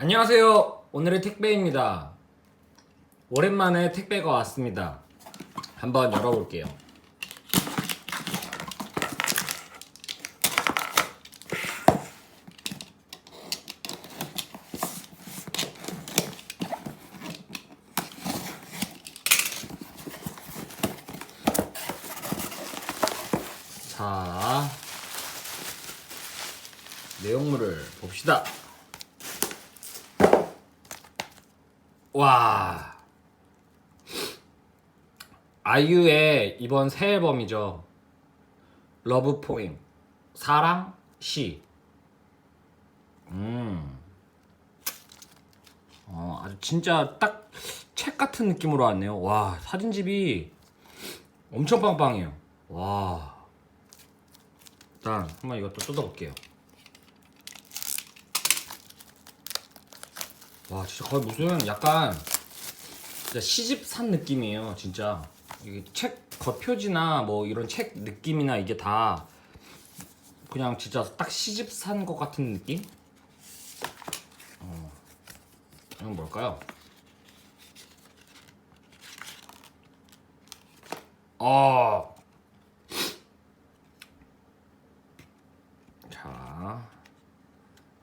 안녕하세요. 오늘의 택배입니다. 오랜만에 택배가 왔습니다. 한번 열어볼게요. 자, 내용물을 봅시다. 와. 아이유의 이번 새 앨범이죠. 러브 포임. 사랑 시. 음. 어, 아주 진짜 딱 책 같은 느낌으로 왔네요. 와, 사진집이 엄청 빵빵해요. 와. 일단 한번 이것도 뜯어볼게요. 와 진짜 거의 무슨 약간 진짜 시집 산 느낌이에요 진짜 이게 책 겉표지나 뭐 이런 책 느낌이나 이게 다 그냥 진짜 딱 시집 산 것 같은 느낌? 어 이건 뭘까요? 어. 자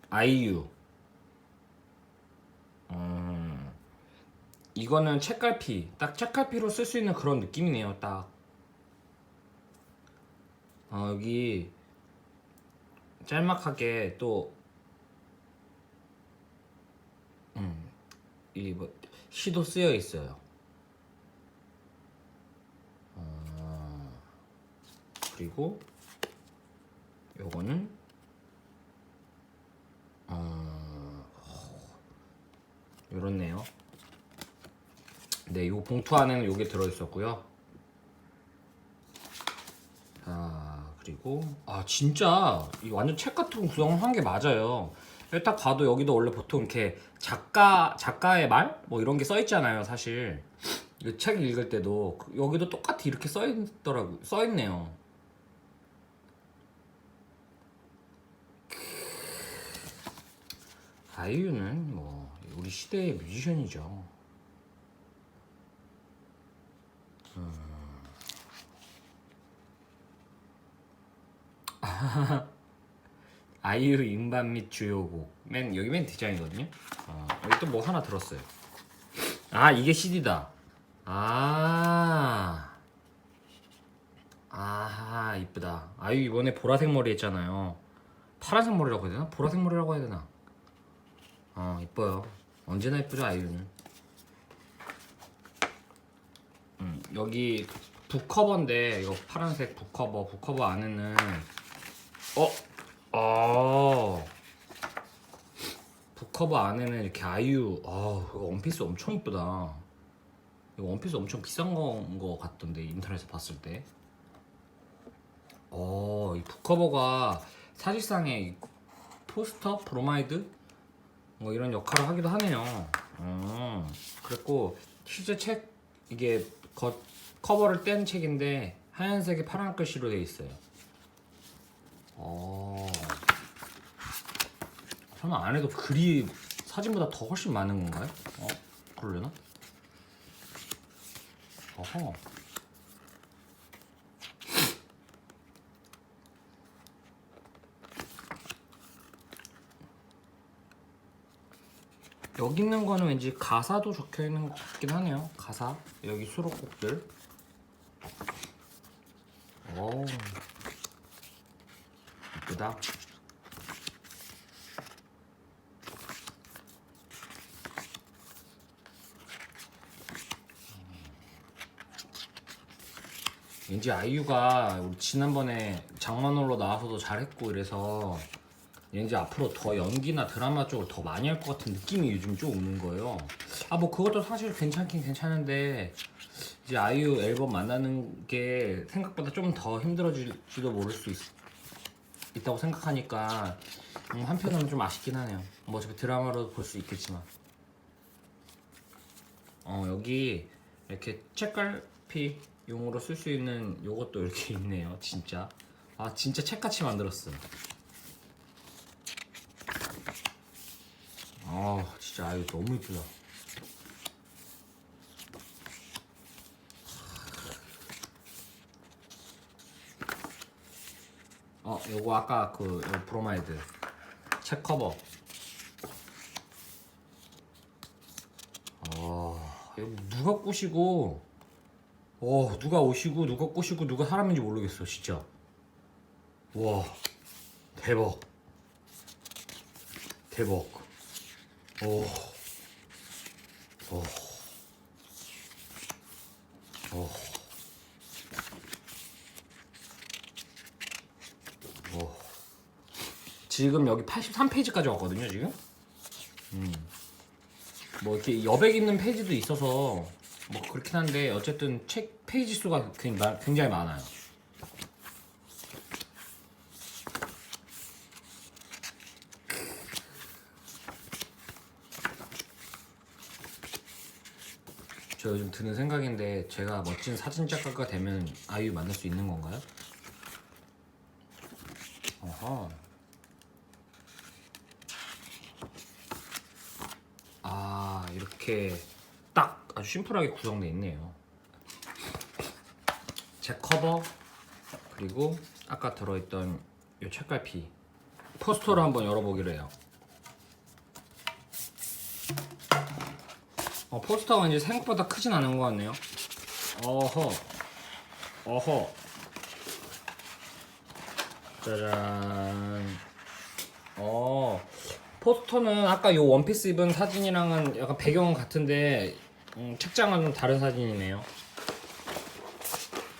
아이유 이거는 책갈피 딱 책갈피로 쓸 수 있는 그런 느낌이네요 딱 어, 여기 짤막하게 또 음, 이 뭐 시도 쓰여 있어요 어, 그리고 요거는 어, 요렇네요. 네, 요 봉투 안에는 요게 들어 있었고요. 아, 그리고 아 진짜 이 완전 책 같은 구성을 한 게 맞아요. 딱 봐도 여기도 원래 보통 이렇게 작가 작가의 말 뭐 이런 게 써 있잖아요, 사실. 이책 읽을 때도 그- 여기도 똑같이 이렇게 써 있더라고 써 있네요. 아이유는 뭐 우리 시대의 뮤지션이죠. 아이유 임반 및 주요곡 맨 여기 맨 디자인이거든요. 어, 여기 또 뭐 하나 들었어요. 아 이게 CD다. 아. 아하 이쁘다. 아유 이번에 보라색 머리 했잖아요. 파란색 머리라고 해야 되나? 보라색 머리라고 해야 되나? 어 이뻐요. 언제나 이쁘죠 아이유는. 음, 여기 북커버인데 이거 파란색 북커버 북커버 안에는 어? 어 북커버 안에는 이렇게 아이유 아 원피스 엄청 이쁘다. 이거 원피스 엄청 비싼 거인 거 같던데 인터넷에서 봤을 때. 어, 이 북커버가 사실상의 이 포스터, 브로마이드 뭐 이런 역할을 하기도 하네요. 어, 그랬고 실제 책 이게 겉 커버를 뗀 책인데 하얀색에 파란 글씨로 되어 있어요. 어, 설마 안에도 글이 사진보다 더 훨씬 많은 건가요? 어, 그러려나? 어허. 여기 있는 거는 왠지 가사도 적혀 있는 것 같긴 하네요. 가사 여기 수록곡들. 오 이쁘다. 왠지 아이유가 우리 지난번에 장만홀로 나와서도 잘했고 이래서 왠지 앞으로 더 연기나 드라마 쪽을 더 많이 할 것 같은 느낌이 요즘 좀 오는 거예요. 아 뭐 그것도 사실 괜찮긴 괜찮은데 이제 아이유 앨범 만나는 게 생각보다 좀 더 힘들어질지도 모를 수 있, 있다고 생각하니까 음, 한편으로는 좀 아쉽긴 하네요. 뭐 어차피 드라마로 볼 수 있겠지만 어 여기 이렇게 책갈피 용으로 쓸 수 있는 요것도 이렇게 있네요. 진짜 아 진짜 책같이 만들었어. 어 진짜 아유 너무 이쁘다. 어, 요거 아까 그 요 브로마이드 책 커버. 어, 이거 누가 꼬시고, 어, 누가 오시고 누가 꼬시고 누가 사람인지 모르겠어, 진짜. 와, 대박. 대박. 오. 오. 오. 오. 지금 여기 83페이지까지 왔거든요, 지금. 음. 뭐 이렇게 여백 있는 페이지도 있어서 뭐 그렇긴 한데 어쨌든 책 페이지 수가 굉장히 많아요. 저 요즘 드는 생각인데 제가 멋진 사진 작가가 되면 아이유 만날 수 있는 건가요? 어허. 아 이렇게 딱 아주 심플하게 구성되어 있네요. 제 커버 그리고 아까 들어있던 이 책갈피 포스터를 한번 열어보기로 해요. 어, 포스터가 이제 생각보다 크진 않은 것 같네요. 어허, 어허, 짜잔. 어, 포스터는 아까 요 원피스 입은 사진이랑은 약간 배경은 같은데 음, 책장은 좀 다른 사진이네요.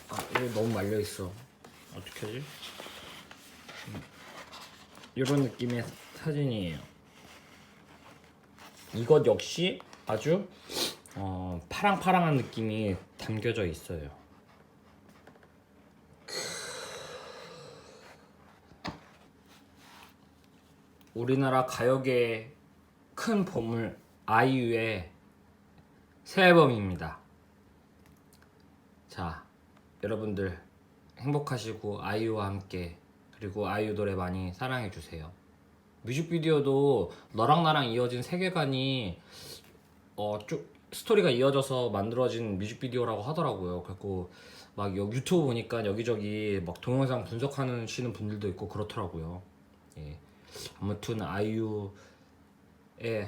아, 이거 너무 말려 있어. 어떻게 하지? 음, 이런 느낌의 사진이에요. 이것 역시 아주 어, 파랑파랑한 느낌이 담겨져 있어요. 우리나라 가요계의 큰 보물 아이유의 새 앨범입니다. 자, 여러분들 행복하시고 아이유와 함께 그리고 아이유 노래 많이 사랑해 주세요. 뮤직비디오도 너랑 나랑 이어진 세계관이 어, 쭉 스토리가 이어져서 만들어진 뮤직비디오라고 하더라고요. 그리고 막 여- 유튜브 보니까 여기저기 막 동영상 분석하시는 분들도 있고 그렇더라고요. 예. 아무튼 아이유의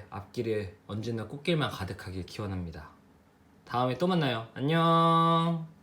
앞길에 언제나 꽃길만 가득하길 기원합니다. 다음에 또 만나요. 안녕.